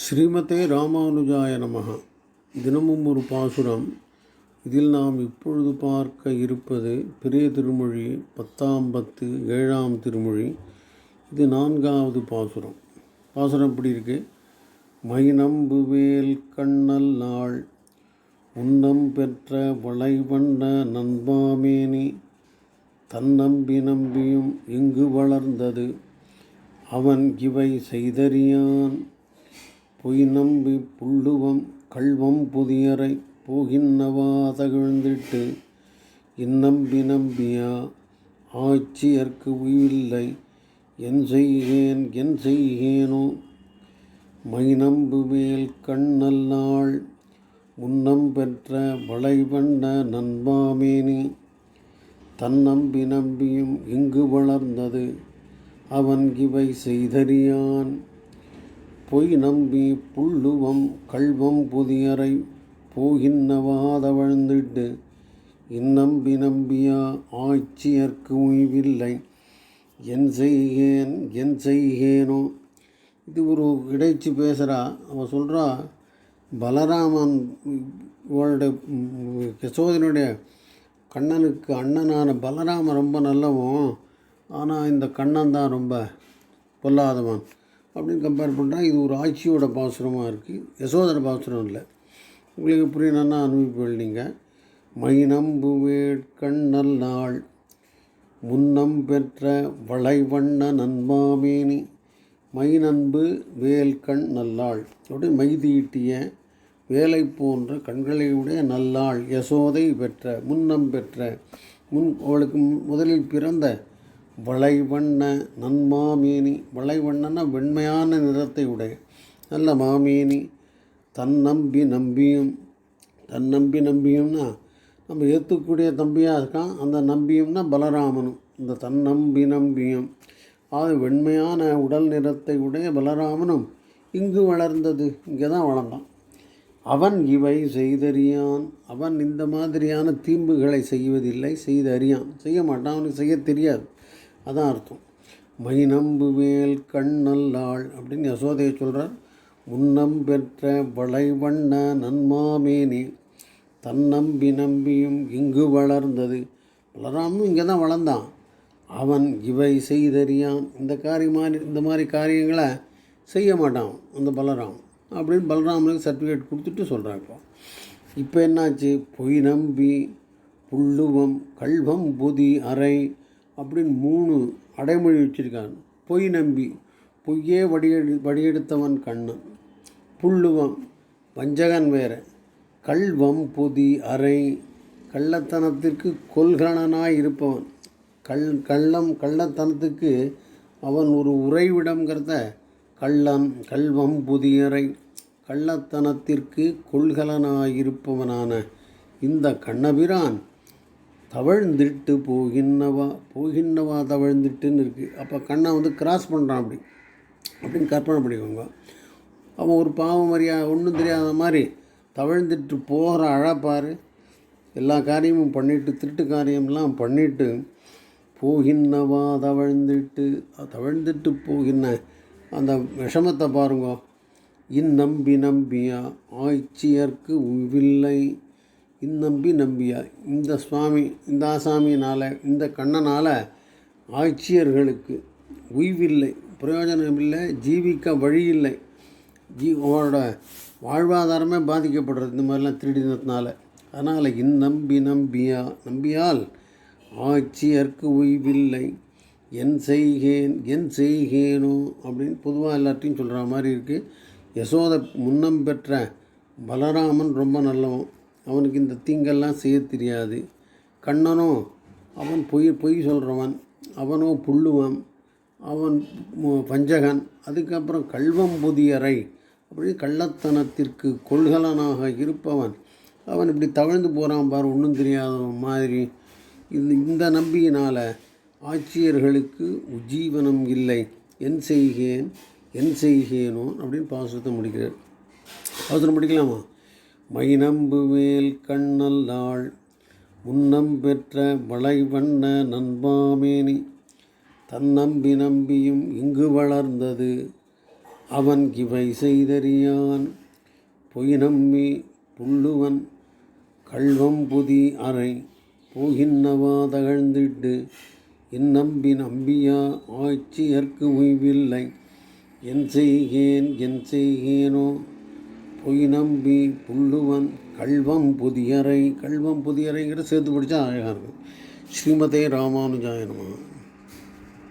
ஸ்ரீமதே ராமானுஜாய நமக தினமும் ஒரு பாசுரம். இதில் நாம் இப்பொழுது பார்க்க இருப்பது பெரிய திருமொழி பத்தாம் பத்து ஏழாம் திருமொழி. இது நான்காவது பாசுரம். பாசுரம் இப்படி இருக்கு? மைநம்புவேல் கண்ணல் நாள் உன்னம் பெற்ற வளைவண்ண நண்பாமேனி தன்னம்பி நம்பியும் இங்கு வளர்ந்தது. அவன் இவை செய்தறியான் பொய் நம்பி புள்ளுவம் கள்வம் புதியரை போகின்னவா தகழ்ந்திட்டு இந்நம்பி நம்பியா ஆட்சியர்க்கு உயிரில்லை என் செய்கேன் என் செய்கேனோ? மைநம்பு மேல் கண்ணல்லாள் உன்னம் முன்னம் பெற்ற வளைவண்ண நண்பாமேனி தன்னம்பி நம்பியும் இங்கு வளர்ந்தது அவன் இவை செய்தறியான். பொய் நம்பி புள்ளுவம் கள்வம் புதியரை போகின்னவாதவழ்ந்திட்டு இந்நம்பி நம்பியா ஆட்சியர்க்கு உய்வில்லை. என் செய்கேன் என் செய்கேனோ? இது ஒரு இடைச்சி பேசுகிறா அவன் சொல்கிறா பலராமன் இவளுடைய யசோதனுடைய கண்ணனுக்கு அண்ணனான பலராமன் ரொம்ப நல்லவன். ஆனால் இந்த கண்ணன் தான் ரொம்ப பொல்லாதவன். அப்படின்னு கம்பேர் பண்ணுறா இது ஒரு ஆட்சியோட பாசுரமாக இருக்குது யசோதர பாசுரம் இல்லை. உங்களுக்கு புரியணும்னா அனுபவிப்பீள் நீங்கள் மைனம்பு வேட்கண்ணல் நாள். முன்னம் பெற்ற வளைவண்ண நண்பாமேனி. மைநன்பு வேல்கண் நல்லாள். அப்படி மைதீட்டிய வேலை போன்ற கண்களை உடைய நல்லாள். யசோதை பெற்ற முன்னம் பெற்ற முன் அவளுக்கு முதலில் பிறந்த வளைவண்ண நன்மாமேனி வளைவண்ணன வெண்மையான நிறத்தை உடைய நல்ல மாமேனி தன்னம்பி நம்பியும். தன்னம்பி நம்பியும்னா நம்ம ஏற்றுக்கூடிய தம்பியாக இருக்கான் அந்த நம்பியும்னா பலராமனும். இந்த தன் நம்பி நம்பியும். ஆக வெண்மையான உடல் நிறத்தை உடைய பலராமனும் இங்கு வளர்ந்தது இங்கே தான் வளர்ந்தான். அவன் இவை செய்தறியான். அவன் இந்த மாதிரியான தீம்புகளை செய்வதில்லை செய்தறியான். செய்ய மாட்டான் அவனுக்கு செய்ய தெரியாது. அதான் அர்த்தம். மை மேல் கண்ணல்லாள் அப்படின்னு யசோதையை சொல்கிறார் உன்னம் பெற்ற வளைவண்ண நன்மாமேனி தன்னம்பி நம்பியும் இங்கு வளர்ந்தது. பலராமும் இங்கே தான் வளர்ந்தான். அவன் இவை செய்தறியான். இந்த காரியம் மாதிரி இந்த மாதிரி காரியங்களை செய்ய மாட்டான் அந்த பலராம் அப்படின்னு பலராமனுக்கு சர்டிஃபிகேட் கொடுத்துட்டு சொல்கிறான் இப்போ. இப்போ என்னாச்சு? பொய் நம்பி புள்ளுவம் கல்வம் புதி அறை அப்படின்னு மூணு அடைமொழி வச்சுருக்கான் பொய் நம்பி பொய்யே வடியெடு வடியெடுத்தவன் கண்ணன். புள்ளுவம் வஞ்சகன் வேற. கல்வம் புதி அறை கள்ளத்தனத்திற்கு கொள்கலனாய் இருப்பவன். கல் கள்ளம் கள்ளத்தனத்துக்கு அவன் ஒரு உறைவிடங்கிறத கள்ளன் கல்வம் புதியறை கள்ளத்தனத்திற்கு கொள்கலனாயிருப்பவனான இந்த கண்ணபிரான் தவழ்ந்திட்டு போகின்னவா போகின்னவா தவழ்ந்துட்டுன்னு இருக்குது அப்போ கண்ணை வந்து கிராஸ் பண்ணுறான் அப்படி. அப்படின்னு கற்பனை பண்ணிக்கோங்க. அவன் ஒரு பாவம் மரியா ஒன்றும் தெரியாத மாதிரி தவழ்ந்துட்டு போகிற அழப்பார் எல்லா காரியமும் பண்ணிட்டு திருட்டு காரியம்லாம் பண்ணிட்டு போகின்னவா தவழ்ந்துட்டு தவழ்ந்துட்டு போகின்ன அந்த விஷமத்தை பாருங்க. இந்நம்பி நம்பியா ஆய்ச்சியர்க்கு உவில்லை இந்நம்பி நம்பியா இந்த சுவாமி இந்த ஆசாமியினால் இந்த கண்ணனால் ஆட்சியர்களுக்கு உய்வில்லை பிரயோஜனம் இல்லை ஜீவிக்க வழி இல்லை ஜீ அவரோட வாழ்வாதாரமே பாதிக்கப்படுறது இந்த மாதிரிலாம் திருடினத்தினால அதனால் இந்நம்பி நம்பியா நம்பியால் ஆட்சியர்க்கு உய்வில்லை. என் செய்கேன் என் செய்கேனோ அப்படின்னு பொதுவாக எல்லாத்தையும் சொல்கிற மாதிரி இருக்குது யசோத முன்னம் பெற்ற பலராமன் ரொம்ப நல்லவன். அவனுக்கு இந்த தீங்கெல்லாம் செய்ய தெரியாது. கண்ணனோ அவன் பொய் பொய் சொல்கிறவன் அவனோ புள்ளுவன் அவன் பஞ்சகன். அதுக்கப்புறம் கல்வம் புதியறை. அப்படி கள்ளத்தனத்திற்கு கொள்கலனாக இருப்பவன். அவன் இப்படி தவழ்ந்து போகிறான் பாரு ஒன்றும் தெரியாதவன் மாதிரி. இது இந்த நம்பியினால் ஆட்சியர்களுக்கு உஜீவனம் இல்லை. என் செய்கேன் என் செய்கேனோ அப்படின்னு பாசுரத்தை முடிக்கிறார். பாசுரம் முடிக்கலாமா மைநம்பு மேல் கண்ணல் முன்னம் பெற்ற வளைவண்ண நண்பாமேனி தன்னம்பி நம்பியும் இங்கு வளர்ந்தது. அவன் கிவை செய்தறியான். பொய் நம்பி புல்லுவன் கள்வம் புதி அறை. போகின்னவா தகழ்ந்திட்டு இந்நம்பி நம்பியா ஆட்சியர்க்கு உய்வில்லை. என் செய்கேன் என் செய்கேனோ பொய் நம்பி புல்லுவன் கல்வம் புதியறை கள்வம் புதியறைங்கிற சேர்த்து படித்தா அழகாக இருக்கும். ஸ்ரீமதே ராமானுஜாய